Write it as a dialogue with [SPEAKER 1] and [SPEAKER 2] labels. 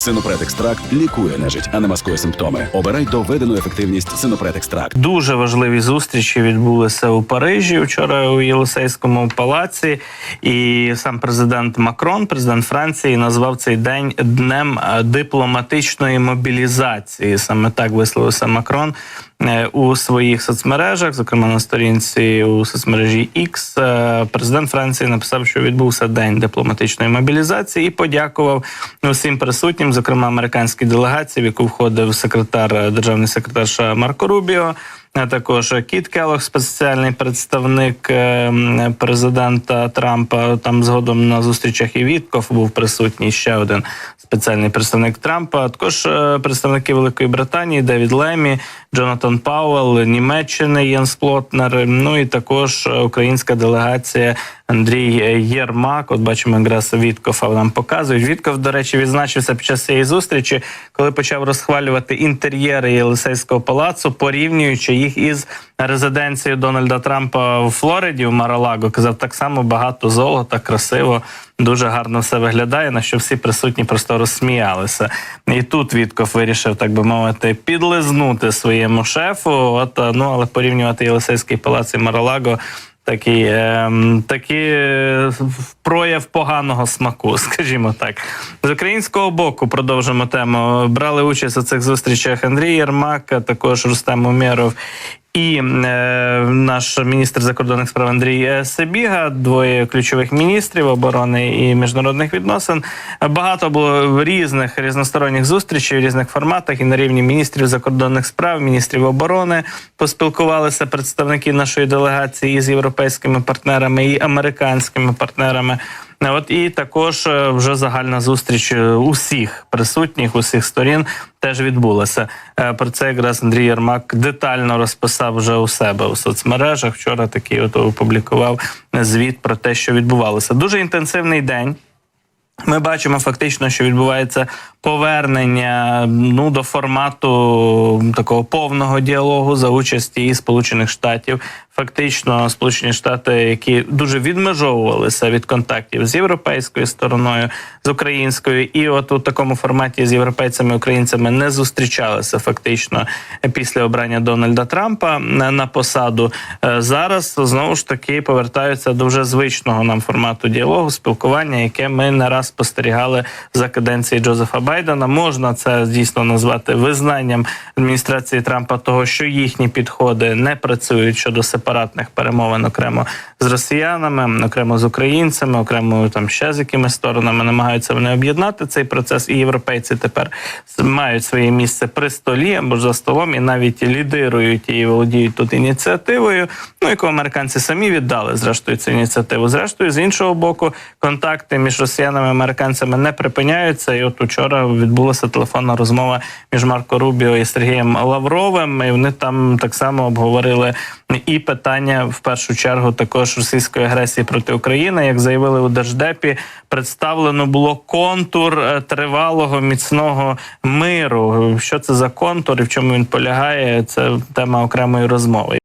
[SPEAKER 1] Синопред екстракт лікує нежить, а не маскує симптоми. Обирай доведену ефективність Синопред екстракт.
[SPEAKER 2] Дуже важливі зустрічі відбулися у Парижі вчора у Єлисейському палаці. І сам президент Макрон, президент Франції, назвав цей день днем е, дипломатичної мобілізації. Саме так висловився Макрон е, у своїх соцмережах, зокрема на сторінці у соцмережі X. Е, Президент Франції написав, що відбувся день дипломатичної мобілізації, і подякував усім присутнім, зокрема американській делегації, в яку входив секретар е, державний секретар США Марко Рубіо. Також Кіт Келлог, спеціальний представник е, президента Трампа. Там згодом на зустрічах і Вітков був присутній ще один спеціальний представник Трампа. Також е, представники Великої Британії Девід Лемі, Джонатан Пауел, Німеччини Єнс Плотнер. Ну і також е, українська делегація Андрій Єрмак. От бачимо, якраз Віткофа нам показують. Вітков, до речі, відзначився під час цієї зустрічі, коли почав розхвалювати інтер'єри Єлисейського палацу, порівнюючи їх із резиденцією Дональда Трампа в Флориді в Маралаго. Казав так само багато золота, красиво, дуже гарно все виглядає. На що всі присутні просто розсміялися. І тут Вітков вирішив, так би мовити, підлизнути своєму шефу. От ну але порівнювати Єлисейський палац і Маралаго такий, е, такий прояв поганого смаку, скажімо так. З українського боку продовжимо тему. Брали участь у цих зустрічах Андрій Єрмак, а також Рустем Умєров і е, наш міністр закордонних справ Андрій е, Себіга, двоє ключових міністрів оборони і міжнародних відносин. Багато було різних різносторонніх зустрічей в різних форматах і на рівні міністрів закордонних справ, міністрів оборони поспілкувалися представники нашої делегації із європейськими партнерами і американськими партнерами. От і також е, вже загальна зустріч е, усіх присутніх, усіх сторін теж відбулася. Е, Про це якраз Андрій Єрмак детально розписав вже у себе у соцмережах. Вчора такий от опублікував звіт про те, що відбувалося. Дуже інтенсивний день. Ми бачимо фактично, що відбувається повернення ну до формату такого повного діалогу за участі і Сполучених Штатів. Фактично, Сполучені Штати, які дуже відмежовувалися від контактів з європейською стороною, з українською, і от у такому форматі з європейцями українцями не зустрічалися фактично після обрання Дональда Трампа на посаду. Е, Зараз знову ж таки повертаються до вже звичного нам формату діалогу, спілкування, яке ми не раз спостерігали за каденції Джозефа Байдена. Можна це дійсно назвати визнанням адміністрації Трампа, того, що їхні підходи не працюють щодо сепаратних перемовин окремо з росіянами, окремо з українцями, окремо там ще з якими сторонами намагаються вони об'єднати цей процес. І європейці тепер мають своє місце при столі або ж за столом, і навіть лідирують і володіють тут ініціативою. Ну яку американці самі віддали зрештою цю ініціативу. Зрештою, з іншого боку, контакти між росіянами і американцями не припиняються. І от учора відбулася телефонна розмова між Марко Рубіо і Сергієм Лавровим. І вони там так само обговорили і питання в першу чергу також російської агресії проти України. Як заявили у держдепі, представлено було контур е, тривалого міцного миру. Що це за контур і в чому він полягає? Це тема окремої розмови.